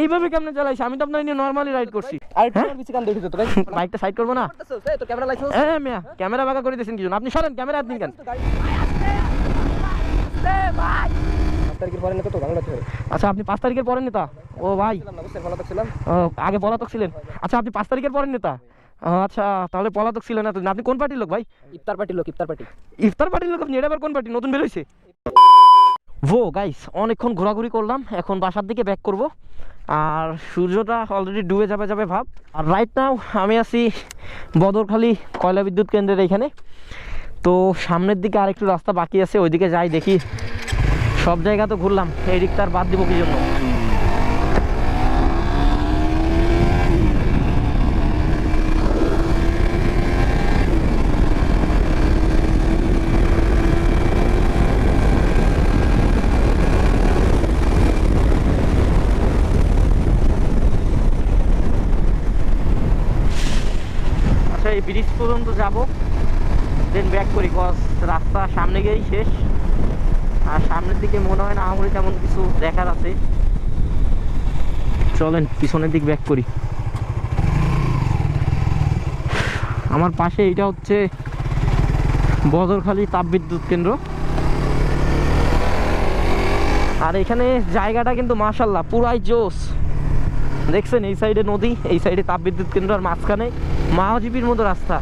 এইভাবে কেমনে চালাইছি আমি তো আপনার নিয়ে নর্মালি রাইড করছি। বাইকটা সাইড করব না? ক্যামেরা মিয়া ক্যামেরা বাঁকা করে দিয়েছেন কি জন্য? আপনি সরেন ক্যামেরা আপনি কেন? পরে আচ্ছা আপনি পাঁচ তারিখের পরের নেতা? ও ভাই। আগে পলাতক ছিলেন। আচ্ছা আপনি পাঁচ তারিখের পরের নেতা? আচ্ছা তাহলে পলাতক ছিলেন এতদিন আপনি কোন পার্টির লোক ভাই? ইফতার পার্টি লোক ইফতার পার্টি। ইফতার পার্টির লোক আপনি এটা আবার কোন পার্টি? নতুন বেরোইছে ও গাইস অনেকক্ষণ ঘোরাঘুরি করলাম এখন বাসার দিকে ব্যাক করব। আর সূর্যটা অলরেডি ডুবে যাবে যাবে ভাব। আর রাইট নাও আমি আছি বদরখালি কয়লা বিদ্যুৎ কেন্দ্রের এখানে। তো সামনের দিকে আরেকটু রাস্তা বাকি আছে ওইদিকে যাই দেখি। সব জায়গা তো ঘুরলাম এই দিকটা আর বাদ দিব কি জন্য? এই ব্রিজ পর্যন্ত যাব। দেন ব্যাক করি কজ রাস্তা সামনে গিয়েই শেষ। আর সামনের দিকে মনে হয় না আমার তেমন কিছু দেখার আছে। চলেন, পিছনের দিক ব্যাক করি। আমার পাশে এটা হচ্ছে বদরখালী তাপবিদ্যুৎ কেন্দ্র। আর এখানে জায়গাটা কিন্তু মাশাল্লাহ পুরাই জোস দেখছেন, এই সাইডে নদী, এই সাইডে তাপবিদ্যুৎ কেন্দ্র, আর মাঝখানে মাহজীবীর মতো রাস্তা।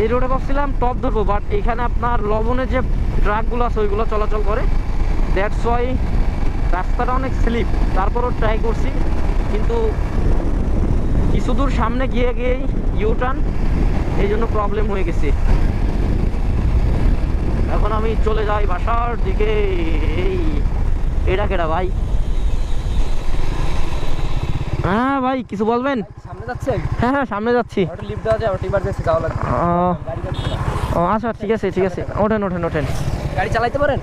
এই রোডে ভাবছিলাম টপ ধরবো বাট এখানে আপনার লবণের যে ট্রাকগুলো আছে, ওইগুলো চলাচল করে। দ্যাটস ওয়াই রাস্তাটা অনেক স্লিপ তারপরও ট্রাই করছি, কিন্তু কিছু দূর সামনে গিয়ে গিয়েই ইউ টার্ন এই জন্য প্রবলেম হয়ে গেছে। এখন আমি চলে যাই বাসার দিকে। এই, এটা কেটা ভাই? হ্যাঁ ভাই কিছু বলবেন? সামনে যাচ্ছেন হ্যাঁ হ্যাঁ সামনে যাচ্ছি। লিফট দেওয়া যায় ওটা ইমার্জেন্সি যাওয়া লাগবে। আহ, গাড়ি যাচ্ছে না। ও আচ্ছা ঠিক আছে ঠিক আছে। ওঠেন ওঠেন ওঠেন। গাড়ি চালাইতে পারেন?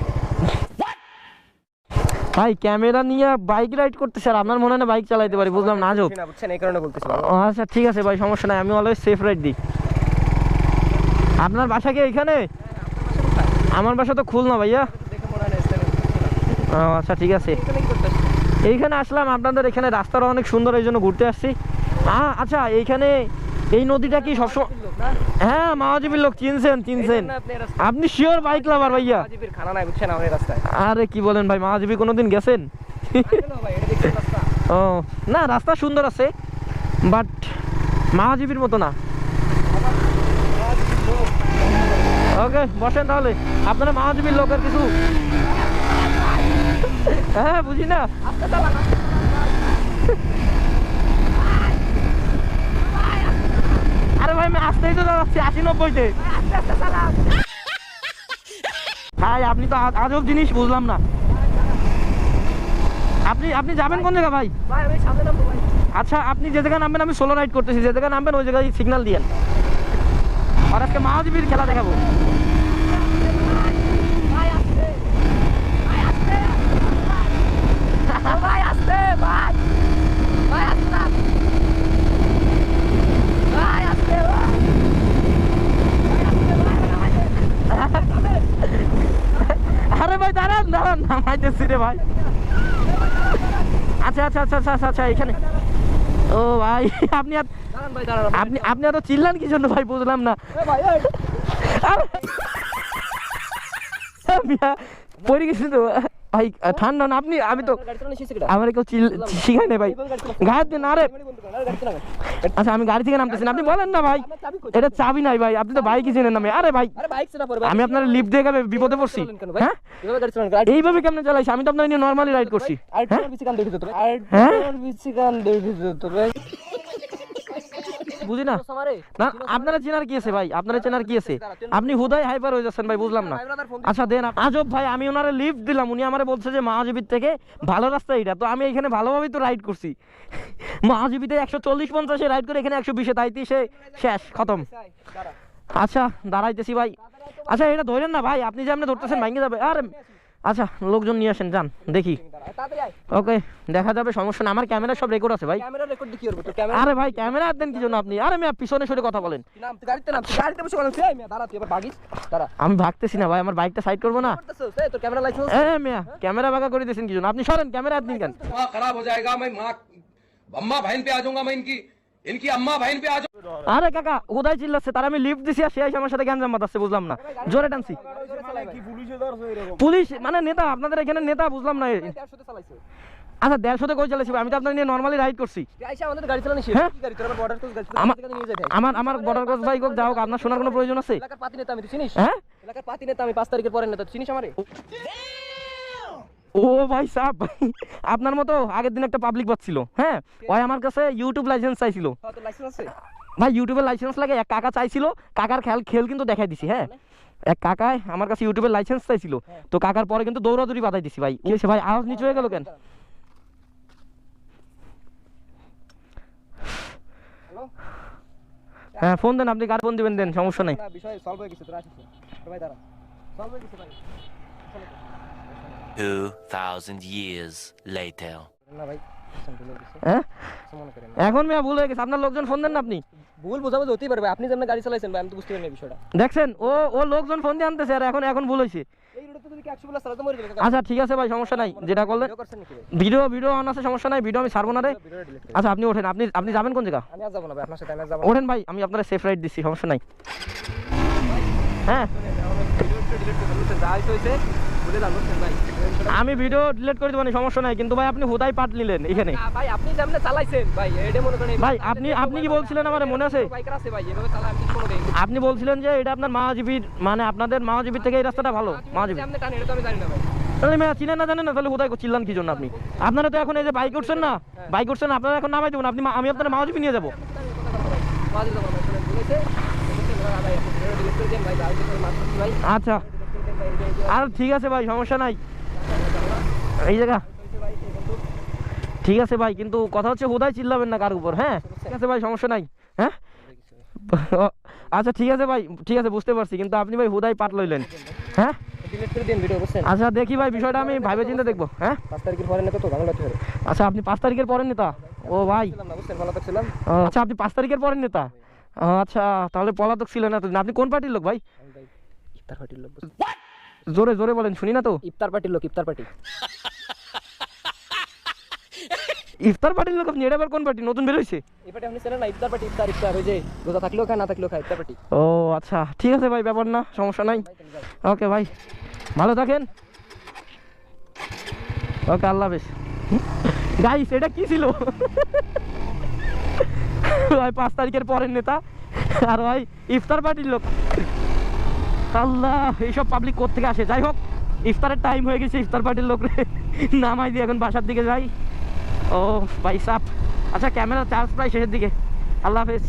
ভাই ক্যামেরা নিয়ে বাইক রাইড করতেছে আর আপনার মনে হয় না বাইক চালাইতে পারি বুঝলাম না না বুঝছেন এই কারণে বলতেছি আচ্ছা ঠিক আছে ভাই সমস্যা নাই আমি অলওয়েজ সেফ রাইড দিই। আপনার বাসা কি এইখানে আমার বাসা তো খুলনা ভাইয়া। হয় আচ্ছা ঠিক আছে। এখানে এইখানে আসলাম আপনাদের এখানে রাস্তাটা অনেক সুন্দর এই জন্য ঘুরতে আসছি। আ- আচ্ছা এইখানে এই নদীটা কি সবসময় হ্যাঁ মাওয়াজিবির লোক চিনছেন চিনছেন। আপনি শিওর বাইক লাভার ভাইয়া? আরে কি বলেন ভাই মাওয়াজিবি কোনোদিন গেছেন? ও না রাস্তা সুন্দর আছে বাট মাহাজিবির মতো না। ওকে বসেন তাহলে। আপনারা মাহাজিবির লোকের কিছু হ্যাঁ বুঝি না। আরে ভাই আমি আসতেই তো আশি নব্বইতে। ভাই আপনি তো আজব জিনিস বুঝলাম না। আপনি আপনি যাবেন কোন জায়গা ভাই? ভাই আমি সামনে নামবো ভাই। আচ্ছা আপনি যে জায়গায় নামবেন আমি সোলো রাইড করতেছি। যে জায়গায় নামবেন ওই জায়গায় সিগন্যাল দিয়েন আর আজকে মহাজীবীর খেলা দেখাবো ভাই আসতে ভাই ভাই আসতে ভাই আসতে আরে ভাই দাঁড়ান দাঁড়ান রে ভাই। আচ্ছা আচ্ছা আচ্ছা আচ্ছা আচ্ছা, আচ্ছা এখানে। ও ভাই আপনি ভাই আপনি আপনি এত চিল্লান কি জন্য ভাই? বুঝলাম না। ভাই পড়ে গেছি তো। ভাই ঠান্ডা না আপনি আমি তো আমার কেউ শিখায় নাই ভাই গায়ে দিন আরে। আচ্ছা আমি গাড়ি থেকে নামতেছি। আপনি বলেন না ভাই? এটা চাবি নাই ভাই আপনি তো বাইকই চেনেন নামে আরে ভাই। আমি আপনার লিফট দিয়ে বিপদে পড়ছি? হ্যাঁ এইভাবে কেমনে চালাইছি আমি তো আপনার নিয়ে নর্মালি রাইড করছি হ্যাঁ বুঝি না? না আপনারা চেনার কি আছে ভাই? আপনারা চেনার কি আছে? আপনি হুদাই হাইপার হয়ে যাচ্ছেন ভাই বুঝলাম না। আচ্ছা দেন আজব ভাই আমি ওনারে লিফট দিলাম উনি আমারে বলছে যে মহাজীবীর থেকে ভালো রাস্তা এটা তো আমি এখানে ভালোভাবেই তো রাইড করছি। মহাজীবীতে একশো চল্লিশ পঞ্চাশে রাইড করে এখানে একশো বিশে তাইতে সে শেষ খতম। আচ্ছা দাঁড়াইতেছি ভাই। আচ্ছা এটা ধরেন না ভাই আপনি যে আপনি ধরতেছেন ভাঙে যাবে। আরে আচ্ছা লোকজন নিয়ে আসেন যান দেখি তাড়াতাড়ি আয় ওকে দেখা যাবে সমস্যা না আমার ক্যামেরা সব রেকর্ড আছে ভাই ক্যামেরা রেকর্ড দিয়ে কি করবো তোর ক্যামেরা আরে ভাই ক্যামেরা দেন কি জন্য আপনি আরে মেয়া পিছনে সরে কথা বলেন তুই নাম তুই গাড়িতে নাম তুই গাড়িতে বসে বলছিস এই মেয়ে দাঁড়া তুই এবার ভাগিস দাঁড়া আমি ভাগতেছি না ভাই আমার বাইকটা সাইড করবো না করতেছিস এই তোর ক্যামেরা লাইসেন্স এ মেয়া ক্যামেরা বাঁকা করে দিয়েছেন কি জন্য আপনি সরেন ক্যামেরা দিন কেন वहाँ खराब हो जाएगा मैं माँ अम्मा बहन पे आ जाऊंगा मैं इनकी ইনকি আম্মা পে আজ আরে কাকা তার আমি লিফট দিছি আর সে আমার সাথে বুঝলাম না। জোরে টানছি। পুলিশ মানে নেতা আপনাদের এখানে নেতা বুঝলাম না। আচ্ছা দেড়শোতে কই চালাইছি? আমি তো আপনার নিয়ে নর্মালি রাইড করছি। হ্যাঁ? আমার আমার বর্ডার ক্রস বাইক হোক যা হোক আপনার শোনার কোনো প্রয়োজন আছে? পাতি নেতা আমি চিনিস? হ্যাঁ? পাতি নেতা আমি পাঁচ তারিখের পরে নেতা চিনিস ও ভাই সাহ আপনার মতো আগের দিন একটা পাবলিক ছিল হ্যাঁ? ওই আমার কাছে ইউটিউব লাইসেন্স চাইছিল। হ্যাঁ, ভাই ইউটিউবের লাইসেন্স লাগে এক কাকা চাইছিল কাকার খেল খেল কিন্তু দেখাই দিছি হ্যাঁ? এক কাকায় আমার কাছে ইউটিউবের লাইসেন্স চাইছিল তো কাকার পরে কিন্তু দৌড়াদৌড়ি বাধাই দিছি ভাই। কি ভাই আওয়াজ নিচু হয়ে গেল কেন? হ্যাঁ ফোন দেন আপনি কার ফোন দিবেন দেন সমস্যা নেই। বিষয় সলভ হয়ে গেছে তোর আসিস ভাই দাঁড়া। সলভ হয়ে গেছে ভাই। 2,000 years later. হয়ে। এখন মেয়া ভুল হয়ে গেছে আপনার লোকজন ফোন দেন না আপনি। ভুল বোঝাবুঝি হতেই পারবে আপনি যেমন গাড়ি চালাইছেন ভাই আমি তো বুঝতে পারিনি বিষয়টা। দেখছেন ও ও লোকজন ফোন দিয়ে আনতেছে আর এখন এখন ভুল হয়েছে। আচ্ছা ঠিক আছে ভাই সমস্যা নাই যেটা করলেন। ভিডিও ভিডিও অন আছে সমস্যা নাই ভিডিও আমি ছাড়বো না রে। আচ্ছা আপনি ওঠেন আপনি আপনি যাবেন কোন জায়গা? আমি যাব না ভাই আপনার সাথে আমি যাব ওঠেন ভাই আমি আপনার সেফ রাইড দিচ্ছি সমস্যা নাই। হ্যাঁ। আমি ভিডিও ডিলিট করে দেবো না, সমস্যা নাই কিন্তু ভাই আপনি হুদাই পাঠ নিলেন এখানে। ভাই আপনি যেমন চালাইছেন ভাই এটা মনে করেন ভাই আপনি আপনি কি বলছিলেন আমার মনে আছে? আপনি বলছিলেন যে এটা আপনার মাহাজীবীর মানে আপনাদের মাহাজীবীর থেকে এই রাস্তাটা ভালো মাহাজীবী চিনেন না জানেন না তাহলে হুদাই চিল্লান কি জন্য আপনি? আপনারা তো এখন এই যে বাইক উঠছেন না বাইক উঠছেন আপনারা এখন নামাই দেবেন আপনি আমি আপনার মাহাজীবী নিয়ে যাব। আচ্ছা। আর ঠিক আছে ভাই সমস্যা নাই। এই জায়গা। ঠিক আছে ভাই কিন্তু কথা হচ্ছে হুদাই চিল্লাবেন না কার উপর হ্যাঁ? ঠিক আছে ভাই সমস্যা নাই হ্যাঁ? আচ্ছা ঠিক আছে ভাই ঠিক আছে বুঝতে পারছি কিন্তু আপনি ভাই হুদাই পাট লইলেন হ্যাঁ? আচ্ছা দেখি ভাই বিষয়টা আমি ভাবে চিন্তা দেখব হ্যাঁ? পাঁচ তারিখের পরে না তো আচ্ছা আপনি পাঁচ তারিখের পরের নেতা? ও ভাই। না আচ্ছা আপনি পাঁচ তারিখের পরের নেতা? আচ্ছা তাহলে পলাতক ছিলেন এতদিন। আপনি কোন পার্টির লোক ভাই? ইফতার পার্টির লোক? জোরে জোরে বলেন শুনি না তো। ইফতার পার্টির লোক ইফতার পার্টি। ইফতার পার্টির লোক আপনি এটা আবার কোন পার্টি? নতুন বেরোইছে এই পার্টি আপনি চেনেন না? ইফতার পার্টি ইফতার ইফতার ওই যে রোজা থাকলেও খায় না থাকলেও খায় ইফতার পার্টি। ও আচ্ছা ঠিক আছে ভাই ব্যাপার না সমস্যা নাই। ওকে ভাই ভালো থাকেন। ওকে আল্লাহ হাফেজ। গাইস এটা কি ছিল? ভাই পাঁচ তারিখের পরের নেতা। আর ভাই ইফতার পার্টির লোক। আল্লাহ, এইসব পাবলিক থেকে আসে? যাই হোক, ইফতারের টাইম হয়ে গেছে, ইফতার পার্টির লোক নামাই দিয়ে এখন বাসার দিকে যাই। ও ভাই সাপ। আচ্ছা ক্যামেরা চার্জ প্রায় শেষের দিকে। আল্লাহ হাফেজ।